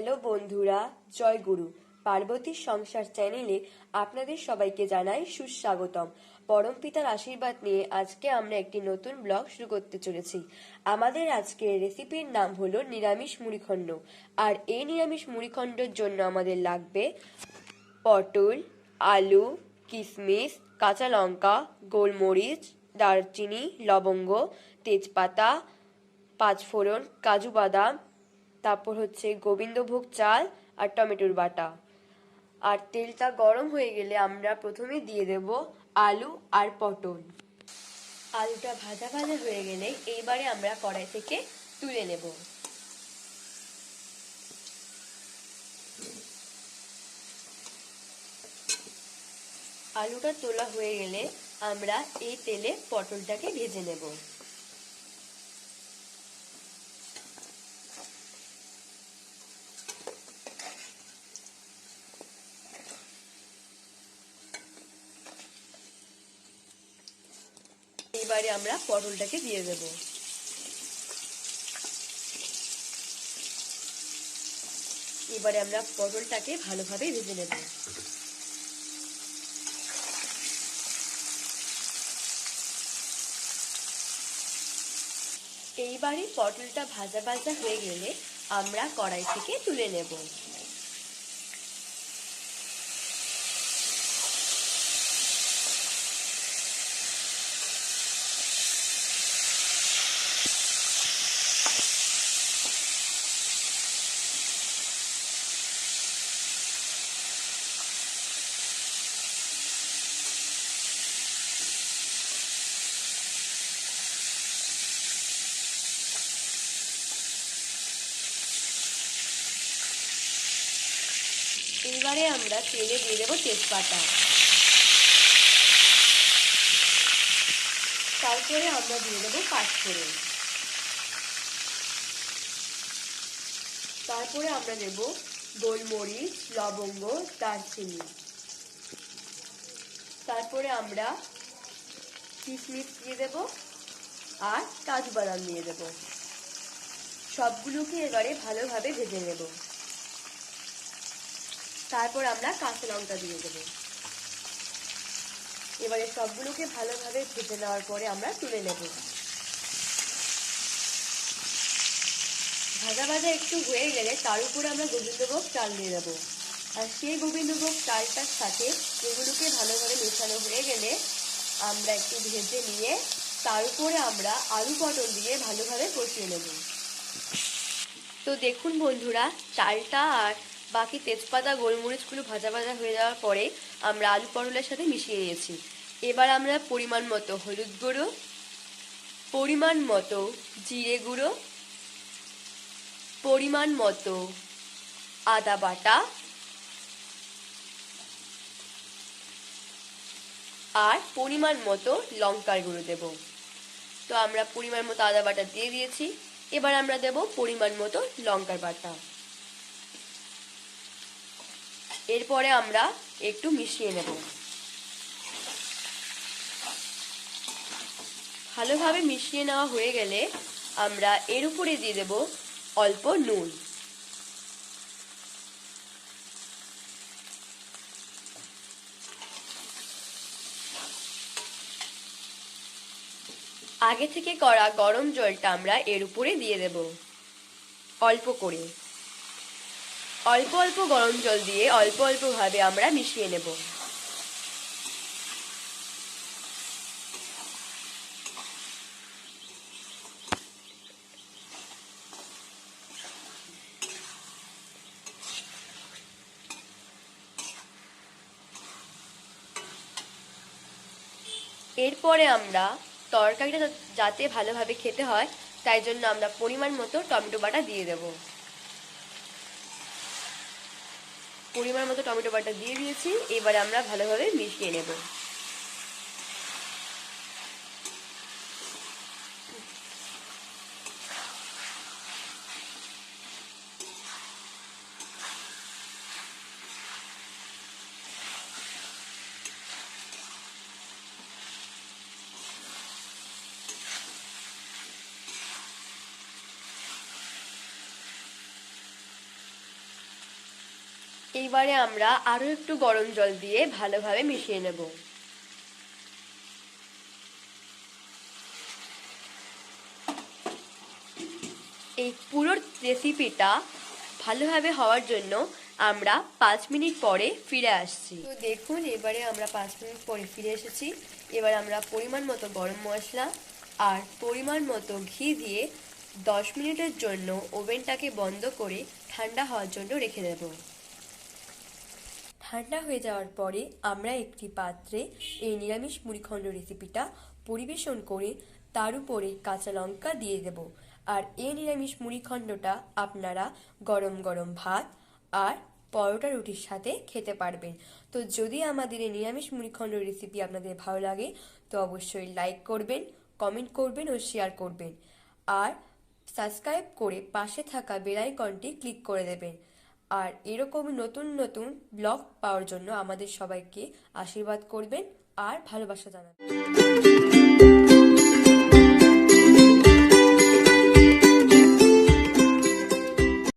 Hello বন্ধুরা, জয় গুরু। পার্বতীর সংসার চ্যানেলে আপনাদের সবাইকে জানাই সুস্বাগতম। পরম পিতার আশীর্বাদ নিয়ে আজকে আমরা একটি নতুন ব্লগ শুরু করতে চলেছি। আমাদের আজকের রেসিপির নাম হলো নিরামিষ মুড়িখণ্ড। আর এই নিরামিষ মুড়িখণ্ডর জন্য আমাদের লাগবে পটল, আলু কিশমিশ কাঁচা লঙ্কা, গোলমরিচ, দারচিনি, লবঙ্গ, তেজপাতা, পাঁচফোড়ন, কাজু বাদাম তারপর হচ্ছে গোবিন্দভোগ চাল আর টমেটোর বাটা। আর তেলটা গরম হয়ে গেলে আমরা প্রথমে দিয়ে দেব আলু আর পটল। আলুটা ভাজা ভাজা হয়ে গেলে এইবারে আমরা কড়াই থেকে তুলে নেব। আলুটা তোলা হয়ে গেলে আমরা এই তেলে পটলটাকে ভেজে নেব। এবারে আমরা পটলটাকে দিয়ে দেব। এবারে আমরা পটলটাকে ভালোভাবে ভেজে নেব। এইবারে পটলটা ভাজা ভাজা হয়ে গেলে আমরা কড়াই থেকে তুলে নেব। এবারে আমরা তেলে দিয়ে দেবো তেজপাতা। তারপরে আমরা দিয়ে দেবো পাঁচফোড়ন। তারপরে আমরা দেব গোলমরিচ, লবঙ্গ, দারচিনি। তারপরে আমরা কিশমিশ দিয়ে দেব আর কাজু বাদাম দিয়ে দেব। সবগুলোকে এবারে ভালোভাবে ভেজে নেব। তারপর আমরা কাঁচা লঙ্কা দিয়ে দেব। এবারে সবগুলোকে ভালোভাবে ভেজে নেওয়ার পরে আমরা তুলে নেব। ভাজা ভাজা একটু হয়ে গেলে তার উপরে আমরা গোবিন্দভোগ চাল দিয়ে দেবো। আর সেই গোবিন্দভোগ চালটার সাথে এগুলোকে ভালোভাবে মেশানো হয়ে গেলে আমরা একটু ভেজে নিয়ে তার উপরে আমরা আলু পটল দিয়ে ভালোভাবে কষিয়ে নেব। তো দেখুন বন্ধুরা, চালটা আর বাকি তেজপাতা, গোলমরিচগুলো ভাজা ভাজা হয়ে যাওয়ার পরে আমরা আলু পটলের সাথে মিশিয়ে নিয়েছি। এবার আমরা পরিমাণ মতো হলুদ গুঁড়ো, পরিমাণ মতো জিরে গুঁড়ো, পরিমাণ মতো আদা বাটা আর পরিমাণ মতো লঙ্কার গুঁড়ো দেব। তো আমরা পরিমাণ মতো আদা বাটা দিয়ে দিয়েছি। এবার আমরা দেব পরিমাণ মতো লঙ্কার বাটা। এরপরে আমরা একটু মিশিয়ে নেব। ভালোভাবে মিশিয়ে নেওয়া হয়ে গেলে আমরা এর উপরে দিয়ে দেব অল্প নুন। আগে থেকে করা গরম জলটা আমরা এর উপরে দিয়ে দেব। অল্প করে। অল্প অল্প গরম জল দিয়ে অল্প অল্প ভাবে আমরা মিশিয়ে নেব। এরপরে আমরা তরকারিটা যাতে ভালোভাবে খেতে হয়, তাই জন্য আমরা পরিমাণ মতো টমেটো বাটা দিয়ে দেব। পরিমাণ মতো টমেটো বাটা দিয়ে দিয়েছি এবারে আমরা ভালোভাবে মিশিয়ে নেব। এইবারে আমরা আরও একটু গরম জল দিয়ে ভালোভাবে মিশিয়ে নেব। এই পুরো রেসিপিটা ভালোভাবে হওয়ার জন্য আমরা পাঁচ মিনিট পরে ফিরে আসছি। তো দেখুন, এবারে আমরা পাঁচ মিনিট পরে ফিরে এসেছি। এবার আমরা পরিমাণ মতো গরম মশলা আর পরিমাণ মতো ঘি দিয়ে দশ মিনিটের জন্য ওভেনটাকে বন্ধ করে ঠান্ডা হওয়ার জন্য রেখে দেব। ঠান্ডা হয়ে যাওয়ার পরে আমরা একটি পাত্রে এই নিরামিষ মুড়িখণ্ড রেসিপিটা পরিবেশন করে তার উপরে কাঁচা লঙ্কা দিয়ে দেব। আর এই নিরামিষ মুড়িখণ্ডটা আপনারা গরম গরম ভাত আর পরোটা রুটির সাথে খেতে পারবেন। তো যদি আমাদের এই নিরামিষ মুড়িখণ্ড রেসিপি আপনাদের ভালো লাগে, তো অবশ্যই লাইক করবেন কমেন্ট করবেন ও শেয়ার করবেন। আর সাবস্ক্রাইব করে পাশে থাকা বেল আইকনটি ক্লিক করে দেবেন। আর এরকম নতুন নতুন ব্লগ পাওয়ার জন্য আমাদের সবাইকে আশীর্বাদ করবেন আর ভালোবাসা জানাবেন।